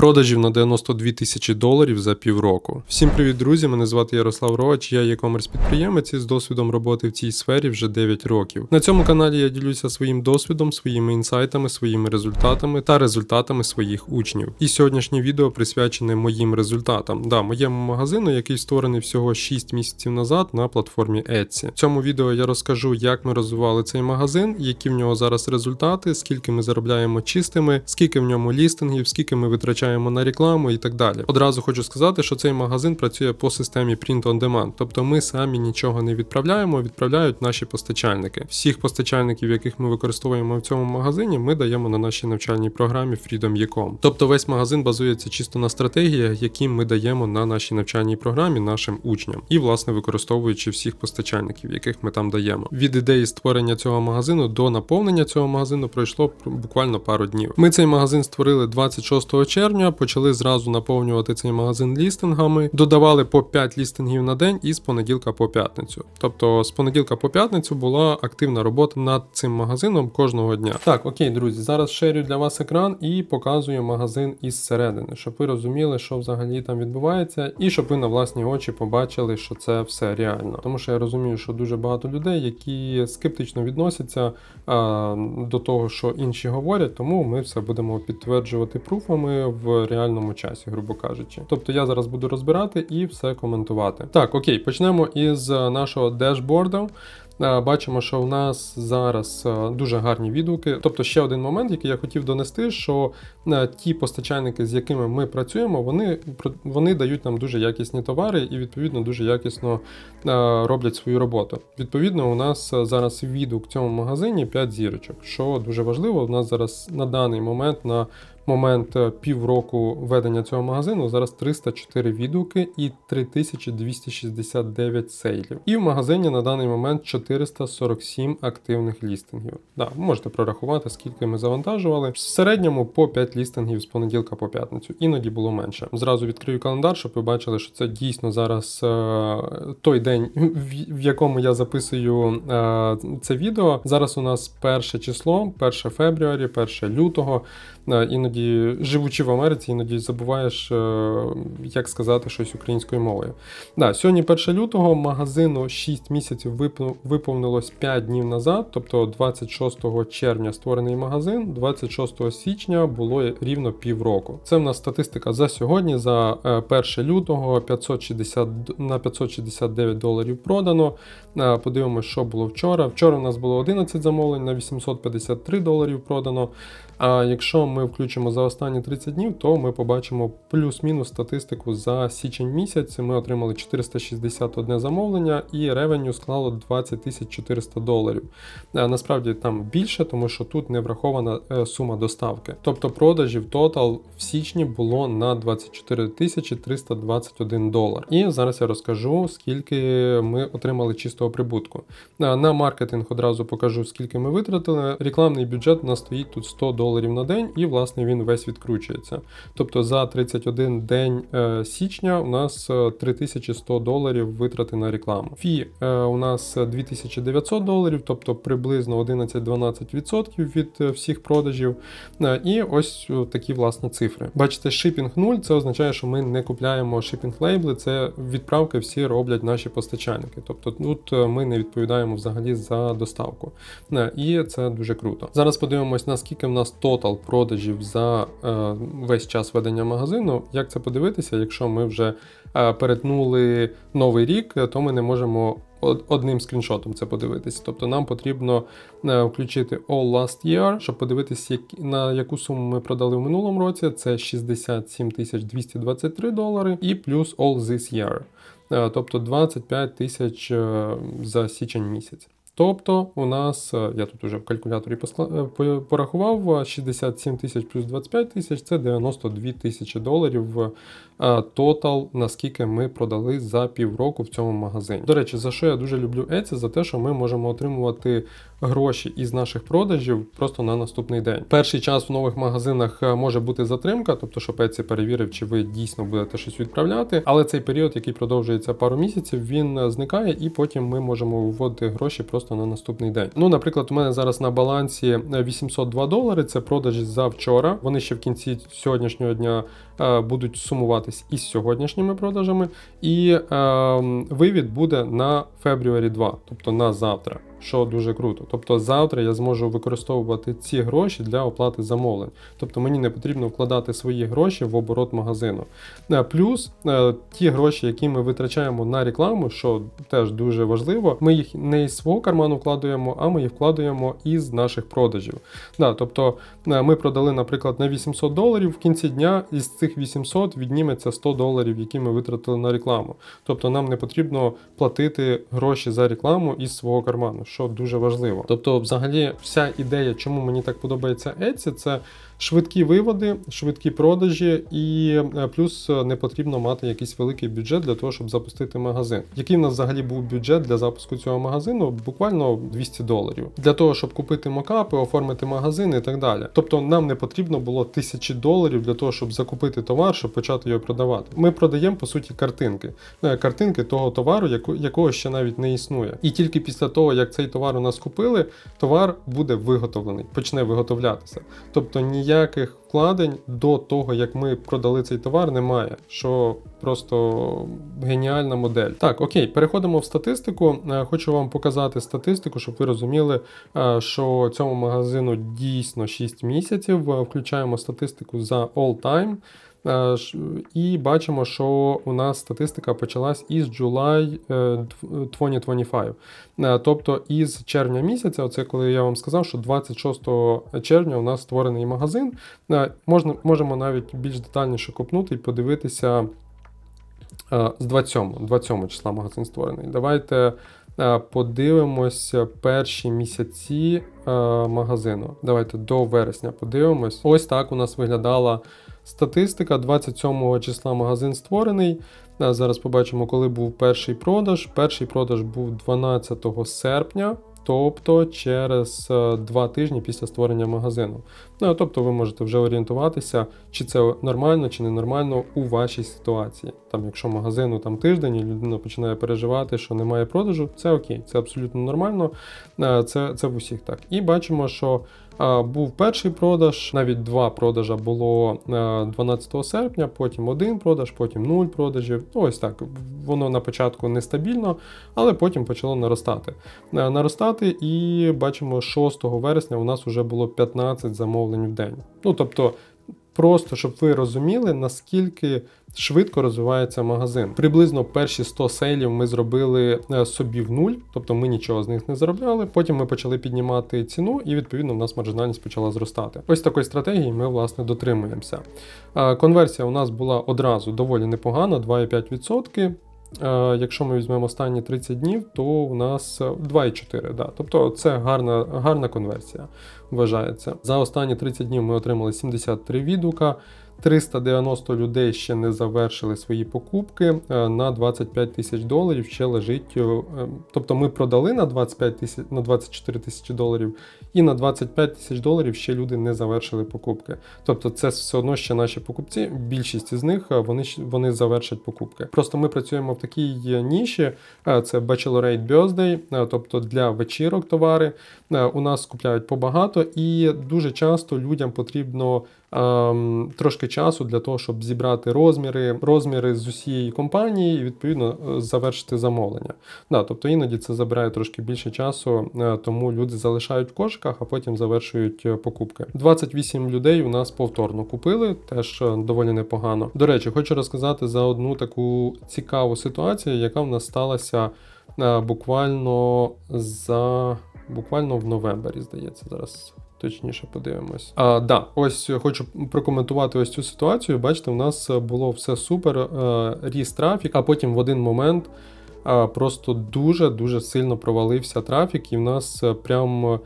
Продажів на 92 тисячі доларів за півроку. Всім привіт, друзі! Мене звати Ярослав Роач, я e-commerce підприємець із досвідом роботи в цій сфері вже 9 років. На цьому каналі я ділюся своїм досвідом, своїми інсайтами, своїми результатами та результатами своїх учнів. І сьогоднішнє відео присвячене моїм результатам. Да, моєму магазину, який створений всього 6 місяців назад на платформі Etsy. В цьому відео я розкажу, як ми розвивали цей магазин, які в нього зараз результати, скільки ми заробляємо чистими, скільки в ньому лістингів, скільки ми витрачаємо на рекламу і так далі. Одразу хочу сказати, що цей магазин працює по системі Print on Demand, тобто ми самі нічого не відправляємо, відправляють наші постачальники. Всіх постачальників, яких ми використовуємо в цьому магазині, ми даємо на нашій навчальній програмі Freedom.com. Тобто весь магазин базується чисто на стратегіях, які ми даємо на нашій навчальній програмі нашим учням, і власне використовуючи всіх постачальників, яких ми там даємо. Від ідеї створення цього магазину до наповнення цього магазину пройшло буквально пару днів. Ми цей магазин створили 26 червня, почали зразу наповнювати цей магазин лістингами, додавали по 5 лістингів на день і з понеділка по п'ятницю. Тобто з понеділка по п'ятницю була активна робота над цим магазином кожного дня. Так, окей, друзі, зараз шерю для вас екран і показую магазин із середини, щоб ви розуміли, що взагалі там відбувається, і щоб ви на власні очі побачили, що це все реально. Тому що я розумію, що дуже багато людей, які скептично відносяться а, до того, що інші говорять, тому ми все будемо підтверджувати пруфами в реальному часі, грубо кажучи. Тобто я зараз буду розбирати і все коментувати. Так, окей, почнемо із е, нашого дешборду. Е, Бачимо, що в нас зараз е, дуже гарні відгуки. Тобто, ще один момент, який я хотів донести, що ті постачальники, з якими ми працюємо, вони вони дають нам дуже якісні товари і відповідно дуже якісно роблять свою роботу. Відповідно, у нас зараз відгук в цьому магазині 5 зірочок, що дуже важливо. У нас зараз на даний момент на момент е, півроку ведення цього магазину зараз 304 відгуки і 3269 сейлів. І в магазині на даний момент 447 активних лістингів. Да, можете прорахувати, скільки ми завантажували. В середньому по 5 лістингів з понеділка по п'ятницю. Іноді було менше. Зразу відкрию календар, щоб ви бачили, що це дійсно зараз е, той день, в, якому я записую е, це відео. Зараз у нас перше число, 1 фебруарі, 1 лютого. Е, Іноді, живучи в Америці, іноді забуваєш, е, як сказати щось українською мовою. Да, сьогодні 1 лютого магазину 6 місяців виповнилось 5 днів назад, тобто 26 червня створений магазин, 26 січня було рівно півроку. Це в нас статистика за сьогодні, за е, 1 лютого 560, на 569 доларів продано. Е, Подивимося, що було вчора. Вчора у нас було 11 замовлень на 853 доларів продано. А якщо ми включимо за останні 30 днів, то ми побачимо плюс-мінус статистику за січень місяць. Ми отримали 461 замовлення і ревеню склало 20 400 доларів. Е, Насправді там більше, тому що тут не врахована е, сума доставки. Тобто продажів тотал в січні було на 24 321 долар. І зараз я розкажу, скільки ми отримали чистого прибутку. Е, На маркетинг одразу покажу, скільки ми витратили. Рекламний бюджет у нас стоїть тут 100 доларів на день, і власне він весь відкручується. Тобто за 31 день е, січня у нас е, 3100 доларів витрати на рекламу. Фі е, у нас 2900 доларів, тобто приблизно 11-12% від е, всіх продажів. Е, І ось е, такі власне цифри. Бачите, шипінг 0 це означає, що ми не купляємо шипінг лейбли, це відправки всі роблять наші постачальники. Тобто тут е, ми не відповідаємо взагалі за доставку. Е, І це дуже круто. Зараз подивимось, наскільки в нас тотал продажів за е, весь час ведення магазину. Як це подивитися, якщо ми вже е, перетнули новий рік, е, то ми не можемо одним скріншотом це подивитися. Тобто нам потрібно включити All Last Year, щоб подивитися, на яку суму ми продали в минулому році. Це 67 223 долари і плюс All This Year. Тобто 25 тисяч за січень місяць. Тобто у нас, е, я тут уже в калькуляторі е, по- порахував, е, 67 тисяч плюс 25 тисяч це 92 тисячі доларів е, тотал, наскільки ми продали за півроку в цьому магазині. До речі, за що я дуже люблю Etsy, за те, що ми можемо отримувати гроші із наших продажів просто на наступний день. Перший час в нових магазинах е, може бути затримка, тобто щоб Etsy перевірив, чи ви дійсно будете щось відправляти. Але цей період, який продовжується пару місяців, він е, зникає, і потім ми можемо вводити гроші просто просто на наступний день. Ну, наприклад, у мене зараз на балансі е, 802 долари. Це продажі за вчора. Вони ще в кінці сьогоднішнього дня е, будуть сумуватись із сьогоднішніми продажами, і е, вивід буде на February 2, тобто на завтра. Що дуже круто. Тобто завтра я зможу використовувати ці гроші для оплати замовлень. Тобто мені не потрібно вкладати свої гроші в оборот магазину. Е, Плюс е, ті гроші, які ми витрачаємо на рекламу, що теж дуже важливо, ми їх не із свого карману вкладуємо, а ми їх вкладуємо із наших продажів. Да, тобто е, ми продали, наприклад, на 800 доларів в кінці дня, із цих 800 відніметься 100 доларів, які ми витратили на рекламу. Тобто нам не потрібно платити гроші за рекламу із свого карману, що дуже важливо. Тобто, взагалі, вся ідея, чому мені так подобається Etsy, це швидкі виводи, швидкі продажі, і е, плюс е, не потрібно мати якийсь великий бюджет для того, щоб запустити магазин. Який в нас взагалі був бюджет для запуску цього магазину? Буквально 200 доларів для того, щоб купити мокапи, оформити магазин і так далі. Тобто нам не потрібно було тисячі доларів для того, щоб закупити товар, щоб почати його продавати. Ми продаємо по суті картинки, Е, картинки того товару, яко- якого ще навіть не існує. І тільки після того, як цей товар у нас купили, товар буде виготовлений, почне виготовлятися. Тобто ніяких вкладень до того, як ми продали цей товар, немає. Що просто геніальна модель. Так, окей, переходимо в статистику. Е, Хочу вам показати статистику, щоб ви розуміли, е, що цьому магазину дійсно 6 місяців. Е, Включаємо статистику за all time. Е, І бачимо, що у нас статистика почалась із July е, 2025. Е, Тобто із червня місяця, оце коли я вам сказав, що 26 червня у нас створений магазин. Е, Можна, можемо навіть більш детальніше копнути і подивитися е, з 27, 27 числа магазин створений. Давайте е, подивимося перші місяці е, магазину. Давайте до вересня подивимось. Ось так у нас виглядала статистика. 27 числа магазин створений. Е, Зараз побачимо, коли був перший продаж. Перший продаж був 12 серпня. Тобто через е, два тижні після створення магазину. Ну, тобто ви можете вже орієнтуватися, чи це нормально, чи не нормально у вашій ситуації. Там, якщо магазину там тиждень і людина починає переживати, що немає продажу, це окей, це абсолютно нормально. Е, Це, це в усіх так. І бачимо, що був перший продаж, навіть два продажа було е, 12 серпня, потім один продаж, потім нуль продажів. Ну, ось так. Воно на початку нестабільно, але потім почало наростати. Е, Наростати, і бачимо, 6 вересня у нас вже було 15 замовлень в день. Ну тобто, просто щоб ви розуміли, наскільки швидко розвивається магазин. Приблизно перші 100 сейлів ми зробили е, собі в нуль, тобто ми нічого з них не заробляли. Потім ми почали піднімати ціну, і відповідно в нас маржинальність почала зростати. Ось такої стратегії ми власне дотримуємося. Е, Конверсія у нас була одразу доволі непогана, 2,5%. Е, Якщо ми візьмемо останні 30 днів, то у нас е, 2,4. Да. Тобто це гарна, гарна конверсія вважається. За останні 30 днів ми отримали 73 відгука. 390 людей ще не завершили свої покупки е, на 25 тисяч доларів. Ще лежить. е, Тобто ми продали на 25 тисяч на 24 тисячі доларів, і на 25 тисяч доларів ще люди не завершили покупки. Тобто, це все одно ще наші покупці. Більшість із них е, вони вони завершать покупки. Просто ми працюємо в такій ніші. Це Bachelorette Birthday, тобто для вечірок товари. У нас купляють побагато, і дуже часто людям потрібно трошки часу для того, щоб зібрати розміри, розміри з усієї компанії і відповідно е, завершити замовлення. Да, тобто іноді це забирає трошки більше часу, е, тому люди залишають в кошиках, а потім завершують е, покупки. 28 людей у нас повторно купили, теж доволі непогано. До речі, хочу розказати за одну таку цікаву ситуацію, яка в нас сталася буквально за буквально в новембері, здається, зараз. Точніше подивимось. А, да, ось хочу прокоментувати ось цю ситуацію. Бачите, у нас було все супер, е, ріс трафік, а потім в один момент е, просто дуже-дуже сильно провалився трафік, і в нас е, прям е,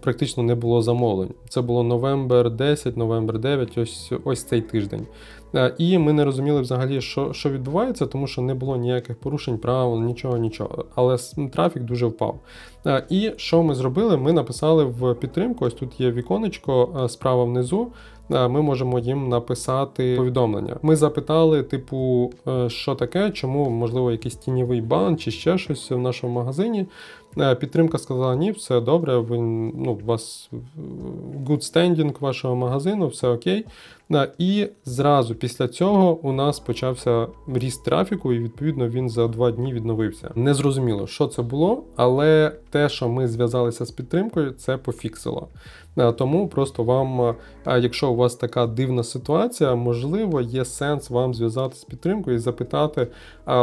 практично не було замовлень. Це було новембр 10, новембр 9, ось, ось цей тиждень. Е, І ми не розуміли взагалі, що, що відбувається, тому що не було ніяких порушень правил, нічого, нічого. Але трафік дуже впав. Е, І що ми зробили? Ми написали в підтримку. Ось тут є віконечко е, справа внизу. Ми можемо їм написати повідомлення. Ми запитали, типу, що таке, чому можливо якийсь тіньовий бан чи ще щось в нашому магазині. Підтримка сказала, ні, все добре, ви, ну, у вас good standing вашого магазину, все окей. Да, і зразу після цього у нас почався ріст трафіку, і відповідно він за два дні відновився. Не зрозуміло, що це було, але те, що ми зв'язалися з підтримкою, це пофіксило. Е, Тому просто вам, е, якщо у вас така дивна ситуація, можливо, є сенс вам зв'язатися з підтримкою і запитати,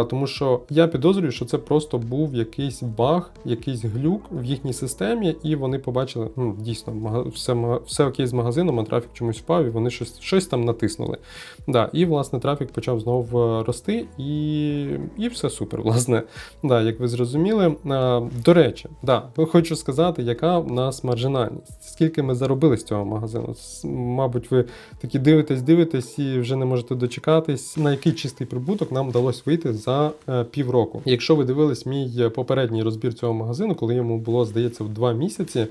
тому що я підозрюю, що це просто був якийсь баг, якийсь глюк в їхній системі, і вони побачили, ну дійсно, все, все окей з магазином, а трафік чомусь впав, і вони щось, щось там натиснули. Да, і власне трафік почав знов е, рости, і, і все супер, власне. Да, як ви зрозуміли. До речі, да, хочу сказати, яка в нас маржинальність. Скільки ми заробили з цього магазину? Мабуть, ви такі дивитесь, дивитесь і вже не можете дочекатись, на який чистий прибуток нам вдалося вийти за е, півроку. Якщо ви дивились мій е, попередній розбір цього магазину, коли йому було, здається, в два місяці,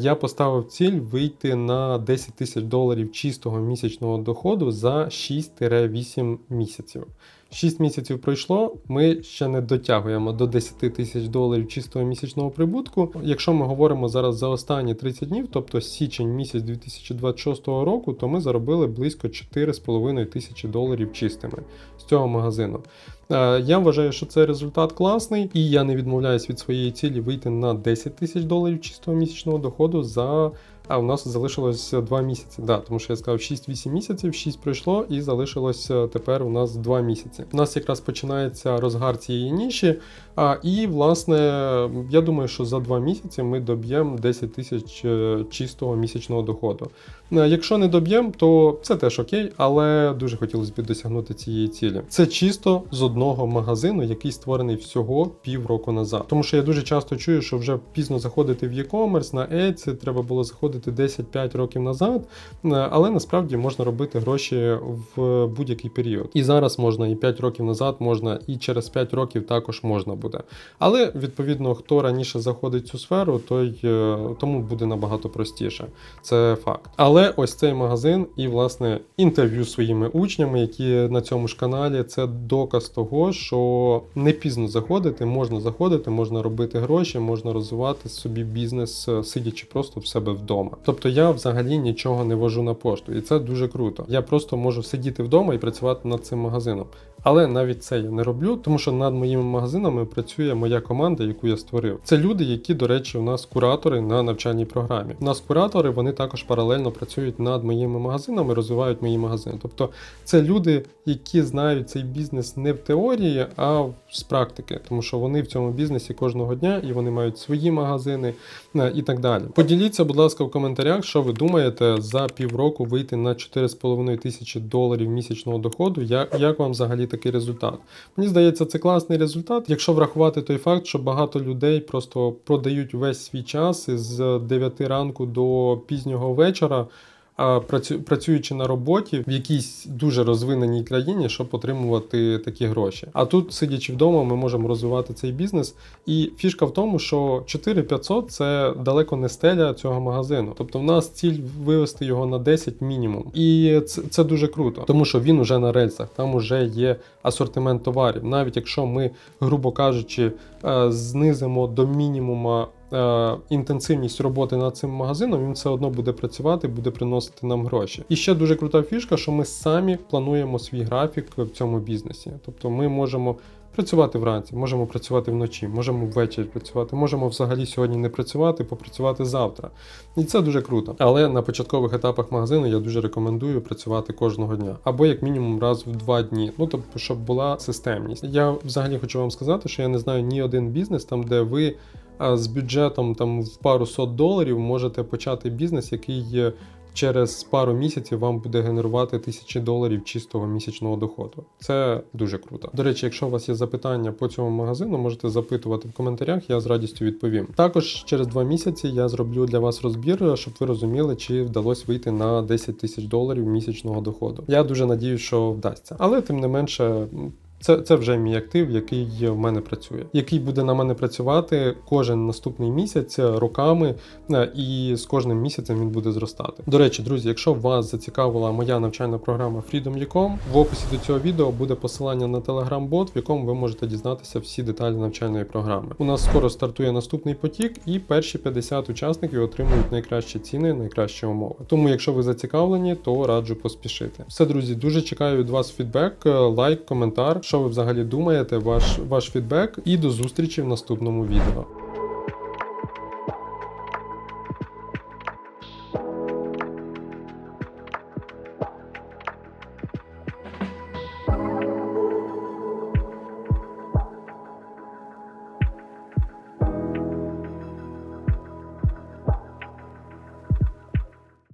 я поставив ціль вийти на 10 тисяч доларів чистого місячного доходу за 6-8 місяців. 6 місяців пройшло, ми ще не дотягуємо до 10 тисяч доларів чистого місячного прибутку. Якщо ми говоримо зараз за останні 30 днів, тобто січень місяць 2026 року, то ми заробили близько 4,5 тисячі доларів чистими з цього магазину. Е, Я вважаю, що це результат класний, і я не відмовляюсь від своєї цілі вийти на 10 тисяч доларів чистого місячного доходу за. А у нас залишилось 2 місяці. Да, тому що я сказав 6-8 місяців, 6 пройшло, і залишилось е, тепер у нас 2 місяці. У нас якраз починається розгар цієї ніші. А, і, власне, я думаю, що за 2 місяці ми доб'ємо 10 тисяч е, чистого місячного доходу. Е, Якщо не доб'ємо, то це теж окей, але дуже хотілося б досягнути цієї цілі. Це чисто з одного магазину, який створений всього півроку назад. Тому що я дуже часто чую, що вже пізно заходити в e-commerce, на Etsy, треба було заходити 10-5 років назад, Е, але насправді можна робити гроші в будь-який період. І зараз можна, і 5 років назад можна, і через 5 років також можна буде. Але відповідно, хто раніше заходить в цю сферу, той е, тому буде набагато простіше. Це факт. Але ось цей магазин і власне інтерв'ю з своїми учнями, які на цьому ж каналі, це доказ того, що не пізно заходити, можна заходити, можна робити гроші, можна розвивати собі бізнес, е, сидячи просто в себе вдома. Тобто я взагалі нічого не вожу на пошту, і це дуже круто. Я просто можу сидіти вдома і працювати над цим магазином. Але навіть це я не роблю, тому що над моїми магазинами працює моя команда, яку я створив. Це люди, які, до речі, у нас куратори на навчальній програмі. У нас куратори, вони також паралельно працюють над моїми магазинами, розвивають мої магазини. Тобто, це люди, які знають цей бізнес не в теорії, а з практики, тому що вони в цьому бізнесі кожного дня і вони мають свої магазини е, і так далі. Поділіться, будь ласка, в коментарях, що ви думаєте за півроку вийти на 4,5 тисячі доларів місячного доходу. Як, як вам взагалі такий результат? Мені здається, це класний результат, якщо врахувати той факт, що багато людей просто продають весь свій час із 9 ранку до пізнього вечора. А, працю- Працюючи на роботі в якійсь дуже розвиненій країні, щоб отримувати такі гроші. А тут, сидячи вдома, ми можемо розвивати цей бізнес. І фішка в тому, що 4500 це далеко не стеля цього магазину. Тобто, в нас ціль вивести його на 10 мінімум. І це, це дуже круто, тому що він уже на рельсах, там уже є асортимент товарів. Навіть якщо ми, грубо кажучи, е, знизимо до мінімума. Е, Інтенсивність роботи над цим магазином він все одно буде працювати, буде приносити нам гроші. І ще дуже крута фішка, що ми самі плануємо свій графік в цьому бізнесі. Тобто ми можемо працювати вранці, можемо працювати вночі, можемо ввечері працювати, можемо взагалі сьогодні не працювати, попрацювати завтра. І це дуже круто. Але на початкових етапах магазину я дуже рекомендую працювати кожного дня, або як мінімум раз в два дні. Ну тобто, щоб була системність. Я взагалі хочу вам сказати, що я не знаю ні один бізнес там, де ви. З бюджетом там в пару сот доларів можете почати бізнес, який через пару місяців вам буде генерувати тисячі доларів чистого місячного доходу. Це дуже круто. До речі, якщо у вас є запитання по цьому магазину, можете запитувати в коментарях, я з радістю відповім. Також через два місяці я зроблю для вас розбір, щоб ви розуміли, чи вдалося вийти на 10 тисяч доларів місячного доходу. Я дуже надію, що вдасться. Але тим не менше. Це, це вже мій актив, який в мене працює, який буде на мене працювати кожен наступний місяць роками, е, і з кожним місяцем він буде зростати. До речі, друзі, якщо вас зацікавила моя навчальна програма Freedom.com, в описі до цього відео буде посилання на Telegram-бот, в якому ви можете дізнатися всі деталі навчальної програми. У нас скоро стартує наступний потік, і перші 50 учасників отримують найкращі ціни, найкращі умови. Тому, якщо ви зацікавлені, то раджу поспішити. Все, друзі, дуже чекаю від вас фідбек, е, лайк, коментар. Що ви взагалі думаєте, ваш, ваш фідбек, і до зустрічі в наступному відео.